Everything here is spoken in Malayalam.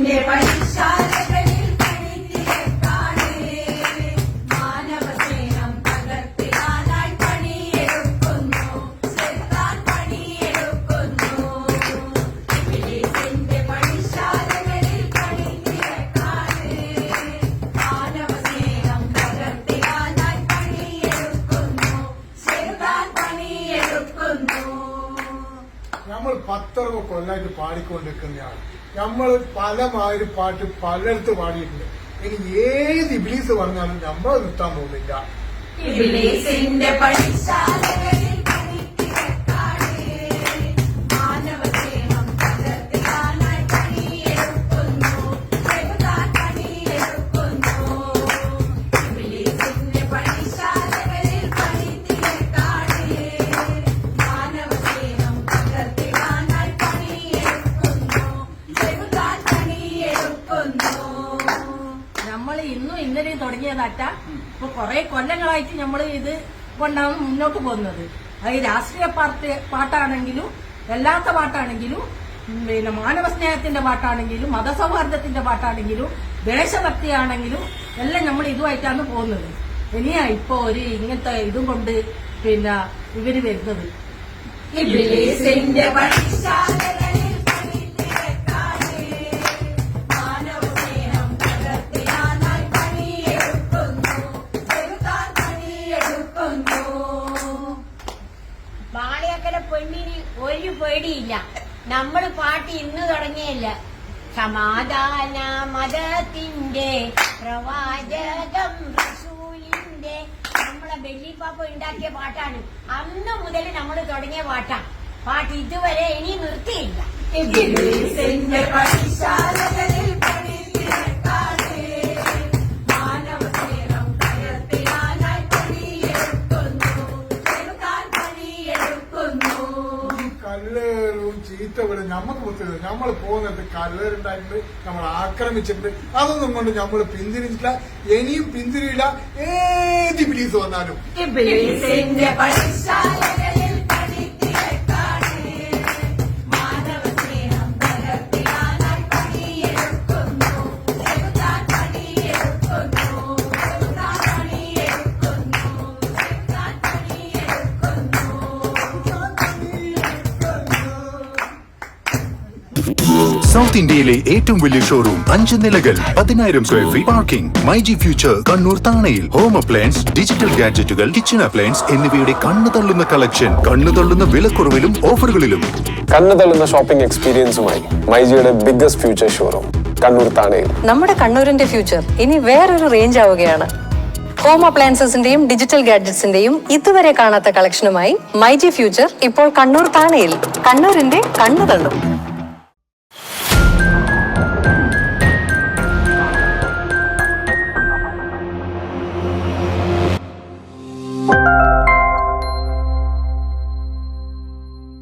ഇംഗ്ലീഷിന്റെ പണിശാലകളിൽ പണിത്തിരക്കാണ് മാനവസ്നേഹം പകർത്തിടാനായി പണിയെടുക്കുന്നു. ചെറുതാൻ പണിയെടുക്കുന്നു. ഇംഗ്ലീഷിന്റെ പണിശാലകളിൽ പണിത്തിരക്കാണ് മാനവസ്നേഹം പകർത്തിടാനായി പണിയെടുക്കുന്നു. ചെറുതാൻ പണിയെടുക്കുന്നു. നമ്മൾ പത്തറുപത് കൊല്ലായിട്ട് പാടിക്കൊണ്ടിരിക്കുന്നതാണ് നമ്മൾ പല മാതിരി പാട്ട് പലയിടത്ത് പാടിയിട്ടുണ്ട്. ഇനി ഏത് ഇബ്ലീസ് പറഞ്ഞാലും നമ്മൾ നിർത്താൻ പോകുന്നില്ല. ഇന്നലെയും നട്ട ഇപ്പൊ കുറെ കൊല്ലങ്ങളായിട്ട് നമ്മൾ ഇത് കൊണ്ടാണ് മുന്നോട്ട് പോകുന്നത്. അത് രാഷ്ട്രീയ പാർട്ടി പാട്ടാണെങ്കിലും അല്ലാത്ത പാട്ടാണെങ്കിലും പിന്നെ മാനവ സ്നേഹത്തിന്റെ പാട്ടാണെങ്കിലും മതസൗഹാർദ്ദത്തിന്റെ പാട്ടാണെങ്കിലും ദേശഭക്തിയാണെങ്കിലും എല്ലാം നമ്മൾ ഇതുമായിട്ടാണ് പോകുന്നത്. ഇനിയാ ഇപ്പൊ ഒരു ഇങ്ങനത്തെ ഇതും കൊണ്ട് പിന്നെ ഇവർ വരുന്നത്. ഇബ്ലീസിന്റെ പണിശാലകളിൽ പെണ്ണിന് ഒരു പേടിയില്ല. നമ്മൾ പാട്ട് ഇന്ന് തുടങ്ങിയല്ല. സമാധാന മതത്തിന്റെ പ്രവാചകം റസൂലിന്റെ നമ്മളെ വെള്ളിപ്പാപ്പ ഉണ്ടാക്കിയ പാട്ടാണ്. അന്ന് മുതൽ നമ്മൾ തുടങ്ങിയ പാട്ടാണ് പാട്ട് ഇതുവരെ ഇനി നിർത്തിയില്ല. ഈ ചീത്ത വിടും നമുക്ക് പുത്തത് നമ്മൾ പോകുന്നിടത്ത് കല്ലേറുണ്ടായിട്ടുണ്ട് നമ്മൾ ആക്രമിച്ചിട്ടുണ്ട്. അതൊന്നും കൊണ്ട് നമ്മൾ പിന്തിരിഞ്ഞിട്ടില്ല. ഇനിയും പിന്തിരിയില്ല. ഏത് ഇബ്ലീസ് വന്നാലും. സൗത്ത് ഇന്ത്യയിലെ ഏറ്റവും വലിയ ഷോറൂം അഞ്ച് നിലകൾ പതിനായിരം square feet parking myG future Kannur താണയിൽ. Home appliance digital ഗാഡ്ജറ്റുകൾ കിച്ചൺ അപ്ലയൻസ് എന്നിവയുടെ കണ്ണു തള്ളുന്ന കളക്ഷൻ കണ്ണു തള്ളുന്ന വിലക്കുറവിലും ഓഫറുകളിലും കണ്ണു തള്ളുന്ന ഷോപ്പിംഗ് എക്സ്പീരിയൻസുമായി മൈജിയുടെ ബിഗ്ഗസ്റ്റ് ഫ്യൂച്ചർ ഷോറൂം കണ്ണൂർ താണയിൽ. നമ്മുടെ കണ്ണൂരിന്റെ ഫ്യൂച്ചർ ഇനി വേറൊരു റേഞ്ച് ആവുകയാണ്. ഹോം അപ്ലയൻസസിന്റെയും ഡിജിറ്റൽ ഗാഡ്ജറ്റ്സിന്റെയും ഇതുവരെ കാണാത്ത കളക്ഷനുമായി മൈജി ഫ്യൂച്ചർ ഇപ്പോൾ കണ്ണൂർ താണയിൽ. കണ്ണൂരിന്റെ കണ്ണു തള്ളും.